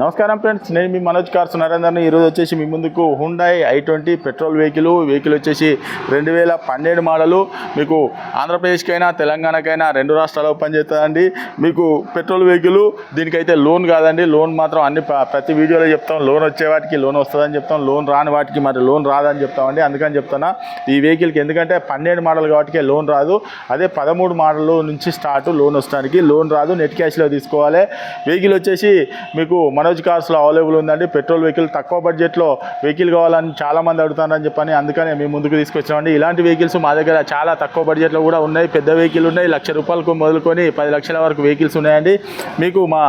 నమస్కారం ఫ్రెండ్స్ నేను మీ మనోజ్ కార్స్ నరేందర్ని. ఈరోజు వచ్చేసి మీ ముందుకు Hyundai i twenty petrol vehicle. Vehicle వచ్చేసి రెండు వేల పన్నెండు మోడలు. మీకు ఆంధ్రప్రదేశ్కైనా తెలంగాణకైనా రెండు రాష్ట్రాల్లో పనిచేస్తుందండి. మీకు పెట్రోల్ వెహికల్ దీనికైతే లోన్ కాదండి. లోన్ మాత్రం అన్ని ప్రతి వీడియోలో చెప్తాం. లోన్ వచ్చే వాటికి లోన్ వస్తుందని చెప్తాం. లోన్ రాని వాటికి మరి లోన్ రాదని చెప్తామండి. అందుకని చెప్తున్నా ఈ వెహికల్కి ఎందుకంటే పన్నెండు మోడల్ కాబట్టి లోన్ రాదు. అదే పదమూడు మోడల్ నుంచి స్టార్ట్ లోన్ వస్తానికి. లోన్ రాదు. నెట్ క్యాష్లో తీసుకోవాలి. వెహికల్ వచ్చేసి మీకు మనోజ్ కార్స్లో అవైలబుల్ ఉందండి. పెట్రోల్ వెహికల్ తక్కువ బడ్జెట్లో వెహికల్ కావాలని చాలామంది అడుగుతారని చెప్పని అందుకనే మేము ముందుకు తీసుకొచ్చామండి. ఇలాంటి వెహికల్స్ మా దగ్గర చాలా తక్కువ బడ్జెట్లో కూడా ఉన్నాయి. పెద్ద వెహికల్ ఉన్నాయి. లక్ష రూపాయలకు మొదలుకొని పది లక్షల వరకు వెహికల్స్ ఉన్నాయండి. మీకు మా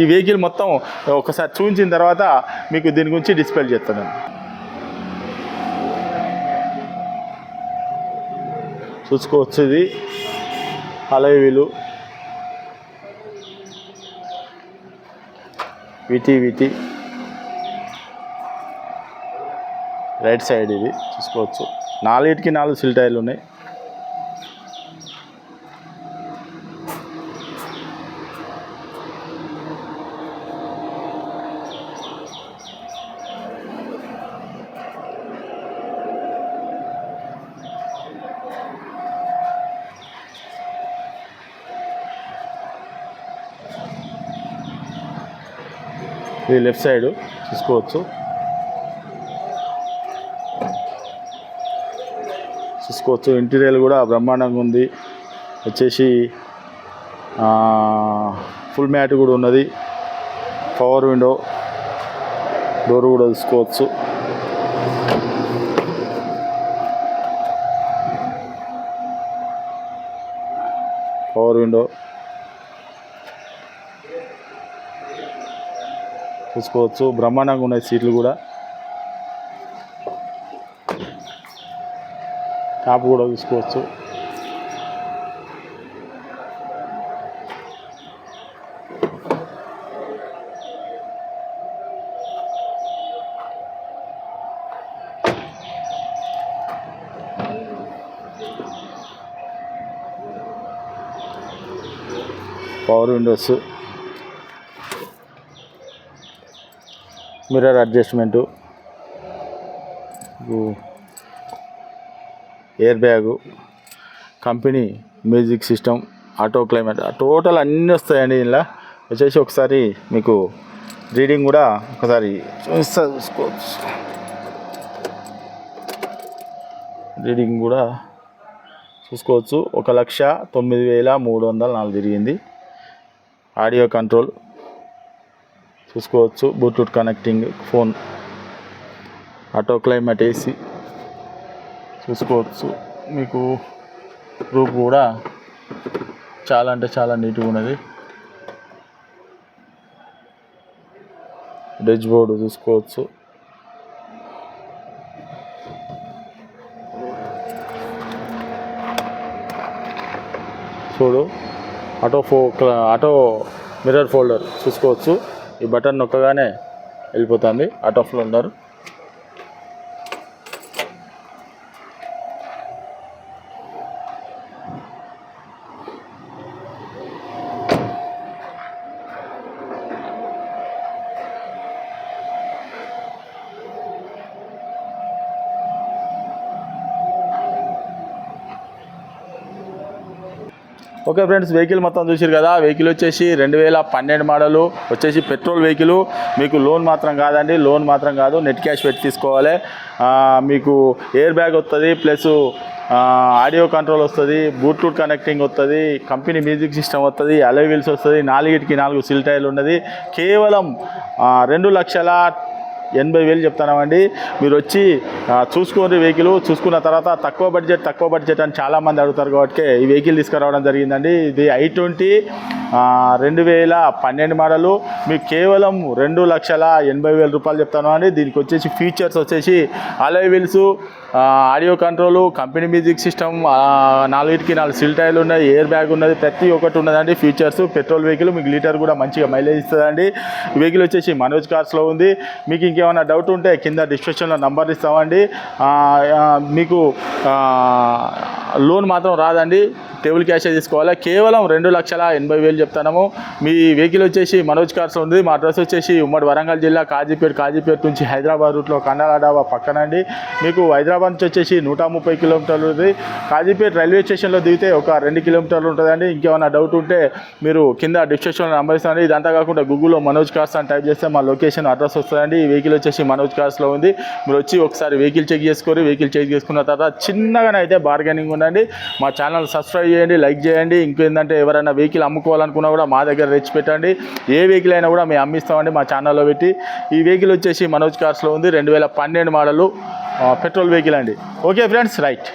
ఈ వెహికల్ మొత్తం ఒకసారి చూపించిన తర్వాత మీకు దీని గురించి డిస్ప్లే చేస్తాను. చూసుకోవచ్చు ఇది. అలై విటి విటి. రైట్ సైడ్ ఇది చూసుకోవచ్చు. నాలుగిటికి నాలుగు సిల్ టైర్లు ఉన్నాయి. ఇది లెఫ్ట్ సైడ్ చూసుకోవచ్చు. చూసుకోవచ్చు. ఇంటీరియర్ కూడా బ్రహ్మాండంగా ఉంది. వచ్చేసి ఫుల్ మ్యాట్ కూడా ఉన్నది. పవర్ విండో డోర్ కూడా చూసుకోవచ్చు. Power window. చూసుకోవచ్చు బ్రహ్మాండంగా ఉన్నాయి సీట్లు కూడా. టాప్ కూడా చూసుకోవచ్చు power windows mirror adjustment. Air bag. Company music system auto climate total అన్నీ వస్తాయండి ఇలా వచ్చేసి ఒకసారి మీకు రీడింగ్ కూడా ఒకసారి చూసుకోవచ్చు రీడింగ్ కూడా చూసుకోవచ్చు. ఒక లక్ష తొమ్మిది వేల మూడు వందల నాలుగు తిరిగింది. Audio control. చూసుకోవచ్చు. Bluetooth connecting phone auto climate AC చూసుకోవచ్చు. మీకు రూప్ కూడా చాలా అంటే చాలా నీట్గా ఉన్నది. డెజ్ బోర్డు చూసుకోవచ్చు. చూడు ఆటో ఫో ఆటో మిర్రర్ ఫోల్డర్ చూసుకోవచ్చు. ఈ బటన్ నొక్కగానే వెళ్ళిపోతుంది. ఆటో ఉన్నారు. ఓకే ఫ్రెండ్స్ వెహికల్ మొత్తం చూసారు కదా వెహికల్ వచ్చేసి రెండు వేల పన్నెండు మోడలు వచ్చేసి పెట్రోల్ వెహికల్. మీకు లోన్ మాత్రం కాదండి లోన్ మాత్రం కాదు నెట్ క్యాష్ పెట్టి తీసుకోవాలి. మీకు ఎయిర్ బ్యాగ్ వస్తుంది ప్లస్ ఆడియో కంట్రోల్ వస్తుంది బ్లూటూత్ కనెక్టింగ్ వస్తుంది కంపెనీ మ్యూజిక్ సిస్టమ్ వస్తుంది అలై వీల్స్ వస్తుంది నాలుగిటికి నాలుగు సిల్ టైర్లు ఉన్నది. కేవలం రెండు లక్షల ఎనభై వేలు చెప్తున్నామండి. మీరు వచ్చి చూసుకోండి వెహికల్. చూసుకున్న తర్వాత తక్కువ బడ్జెట్ తక్కువ బడ్జెట్ అని చాలామంది అడుగుతారు కాబట్టి ఈ వెహికల్ తీసుకురావడం జరిగిందండి. ఇది ఐ ట్వంటీ రెండు వేల పన్నెండు మోడలు మీకు కేవలం రెండు లక్షల ఎనభై వేల రూపాయలు చెప్తాను అండి. దీనికి వచ్చేసి ఫీచర్స్ వచ్చేసి alloy wheels audio control company music system నాలుగిటికి నాలుగు సిల్ టైర్లు ఉన్నాయి ఎయిర్ బ్యాగ్ ఉన్నది ప్రతి ఒక్కటి ఉన్నదండి. ఫీచర్స్ పెట్రోల్ వెహికల్ మీకు లీటర్ కూడా మంచిగా మైలేజ్ ఇస్తుందండి. వెహికల్ వచ్చేసి మనోజ్ కార్స్లో ఉంది. మీకు ఇంకేమైనా డౌట్ ఉంటే కింద డిస్క్రిప్షన్లో నంబర్ ఇస్తామండి. మీకు లోన్ మాత్రం రాదండి. టేబుల్ క్యాషే తీసుకోవాలి. కేవలం రెండు లక్షల ఎనభై వేలు చెప్తున్నాము. మీ వెహికల్ వచ్చేసి మనోజ్ కార్స్ ఉంది. మా అడ్రస్ వచ్చేసి ఉమ్మడి వరంగల్ జిల్లా కాజీపేట కాజీపేట నుంచి హైదరాబాద్ రూట్లో కండాల డాబా పక్కనండి. మీకు హైదరాబాద్ నుంచి వచ్చేసి నూట ముప్పై కిలోమీటర్లు ఉంది. కాజీపేట రైల్వే స్టేషన్లో దిగితే ఒక రెండు కిలోమీటర్లు ఉంటుందండి. ఇంకేమైనా డౌట్ ఉంటే మీరు కింద డిస్క్రిప్షన్లో నంబర్ ఇస్తానండి. ఇదంతా కాకుండా గూగుల్లో మనోజ్ కార్స్ అని టైప్ చేస్తే మా లొకేషన్ అడ్రస్ వస్తుందండి. ఈ వెహికల్ వచ్చేసి మనోజ్ కార్స్లో ఉంది. మీరు వచ్చి ఒకసారి వెహికల్ చెక్ చేసుకోరు. వెహికల్ చెక్ చేసుకున్న తర్వాత చిన్నగానే అయితే బార్గెనింగ్ ఉండండి. మా ఛానల్ సబ్స్క్రైబ్ చేయండి లైక్ చేయండి. ఇంకేంటంటే ఎవరైనా వెహికల్ అమ్ముకోవాలనుకున్నా కూడా మా దగ్గర తెచ్చి పెట్టండి. ఏ వెహికల్ అయినా కూడా మేము అమ్మిస్తామండి మా ఛానల్లో పెట్టి. ఈ వెహికల్ వచ్చేసి మనోజ్ కార్స్లో ఉంది రెండు వేల పన్నెండు మోడలు పెట్రోల్ వెహికల్ అండి. Okay friends right.